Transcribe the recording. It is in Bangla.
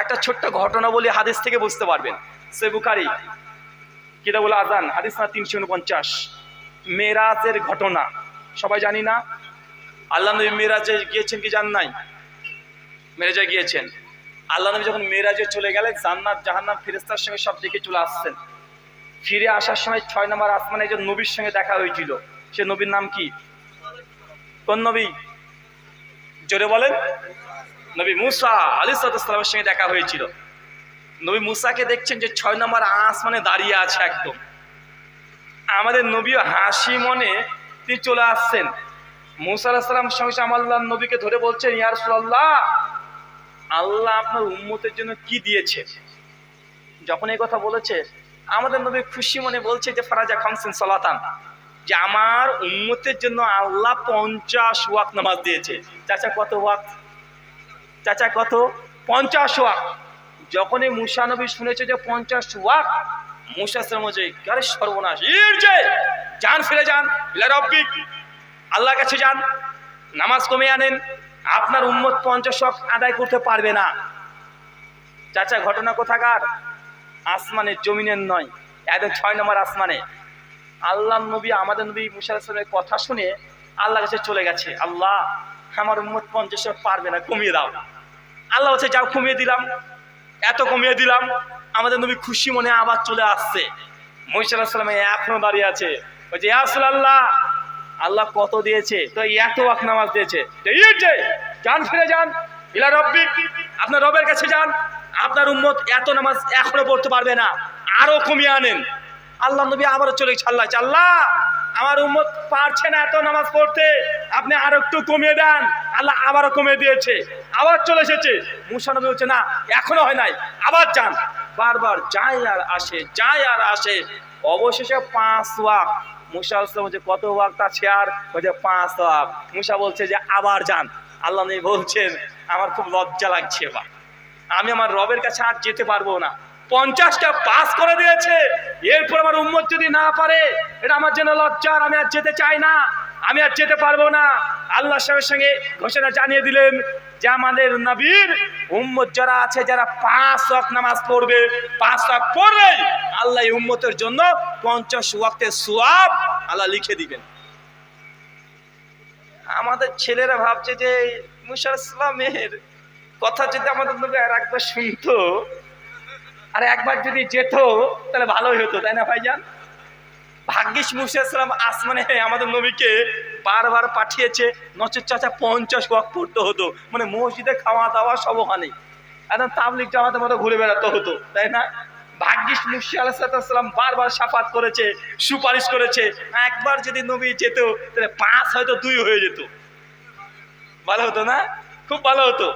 একটা ছোট্ট ঘটনা বলি, হাদিস থেকে বুঝতে পারবেন। সে বুখারি, কিতাবুল আজান হাদিস না তিনশো উনপঞ্চাশ। মেরাজের ঘটনা। সবাই জানি না? আল্লাহ নবী মেরাজে গিয়েছেন কি জান নাই? মেরাজে গিয়েছেন। আল্লাহ নবী যখন মেরাজে চলে গেলেন, জান্নাত, জাহান্নাম ফেরেস্তার সঙ্গে সব দিকে চলে আসছেন। ফিরে আসার সময় ছয় নম্বর আসমানে একজন নবীর সঙ্গে দেখা হয়েছিল। সে নবীর নাম কি? কোন নবী? জোরে বলেন। নবী মুসা আলী সালামের সঙ্গে দেখা হয়েছিল। নবী মুসাকে দেখছেন যে ছয় নম্বর আসমানে দাঁড়িয়ে আছে একদম। আমাদের নবীও হাসি মনে তিনি চলে আসছেন। মুসা আলাহিসাল্লাম সঙ্গে আল্লাহ নবীকে ধরে বলছেন ইয়ার সাল্লাহ আল্লাহ আপনার উম্মতের জন্য কি দিয়েছে? যখন এই কথা বলেছে, আমাদের নবী খুশি মনে বলছে যে, ফারাজা খামসিন সলাতান, যে আমার উম্মতের জন্য আল্লাহ পঞ্চাশ ওয়াক নামাজ দিয়েছে। চাচা, কত ওয়াক চাচা কত? পঞ্চাশ ওয়াক। যখনই মুসা নবী শুনেছে যে পঞ্চাশ ওয়াক, মুসা শ্রমজে আরে সর্বনাশ ইর যে, যান, ফিরে যান রব্বিক, আল্লাহর কাছে যান, নামাজ কমে আনেন, আপনার উম্মত পঞ্চাশ ওয়াক আদায় করতে পারবে না। চাচা, ঘটনা কোথাকার? আসমানের জমিনের নয়, একদম ছয় নম্বর আসমানে। আল্লাহ নবী, আমাদের নবী মুসাল্লামের কথা শুনে আল্লাহ কাছে চলে গেছে, আল্লাহ, আমার উম্মত পঞ্চাশ পারবে না, কমিয়ে দাও। আল্লাহ হচ্ছে যাও কমিয়ে দিলাম, এত কমিয়ে দিলাম, আমাদের নবী খুশি মনে আবার চলে আসছে। মহিষাল্লাহ এখনও দাঁড়িয়ে আছে। বলছে ইয়াসুল আল্লাহ আল্লাহ কত দিয়েছে? তো এত ওয়াক নামাজ দিয়েছে। যান, ফিরে যান, ইলা রব্বিক, আপনার রবের কাছে যান। আপনার উম্মত এত নামাজ এখনও পড়তে পারবে না, আরও কমিয়ে আনেন। আল্লাহ নবী আবারও চলে আল্লাহ আল্লাহ, আমার উম্মত পারছে না এত নামাজ পড়তে, আপনি আরও একটু কমিয়ে দেন। আল্লাহ আবারও কমে দিয়েছে, আবার চলে এসেছে। মুসা নবী হচ্ছে না, এখনও হয় নাই, আবার যান। বারবার যায় আর আসে, যায় আর আসে। অবশেষে পাঁচ ওয়াক মুসা আসলাম বলছে, কত ওয়াক আছে আর? বলছে, পাঁচ ওয়াক মুসা বলছে যে, আবার যান। আল্লাহ নবী বলছেন, আমার খুব লজ্জা লাগছে বা আমি আমার রবের কাছে আর যেতে পারব না। পঞ্চাশটা পাস করে দিয়েছে। এরপর আমার উম্মত যদি না পারে, এটা আমার জন্য লজ্জার আমি আর যেতে চাই না। আমি আর যেতে পারব না। আল্লাহ সাহেবের সঙ্গে ঘোষণা জানিয়ে দিলেন যে আমাদের নবীর উম্মত যারা আছে, যারা পাঁচ ওয়াক নামাজ পড়বে, পাঁচ ওয়াক পড়বে আল্লাহ উম্মতের জন্য পঞ্চাশ ওয়াক্তের সোয়াব আল্লাহ লিখে দিবেন। আমাদের ছেলেরা ভাবছে যে মুসার ইসলামের কথা যদি আমাদের নবী আর একবার শুনতো, আর একবার যদি যেত, তাহলে ভালোই হতো, তাই না ভাইজান? ভাগ্যিস মুসাইসালাম আসমানে আমাদের নবীকে বারবার পাঠিয়েছে। নচের চাচা পঞ্চাশ ওয়াক পড়তে হতো। মানে মসজিদে খাওয়া দাওয়া সব ওখানেই একদম তাবলিক জামাতের মতো ঘুরে বেড়াতে হতো, তাই না? ভাগ্যিস মুর্শি আলাহাম বারবার সাফাত করেছে, সুপারিশ করেছে। একবার যদি নবী যেত, তাহলে পাঁচ হয়তো দুই হয়ে যেত। ভালো হতো না? খুব ভালো হতো।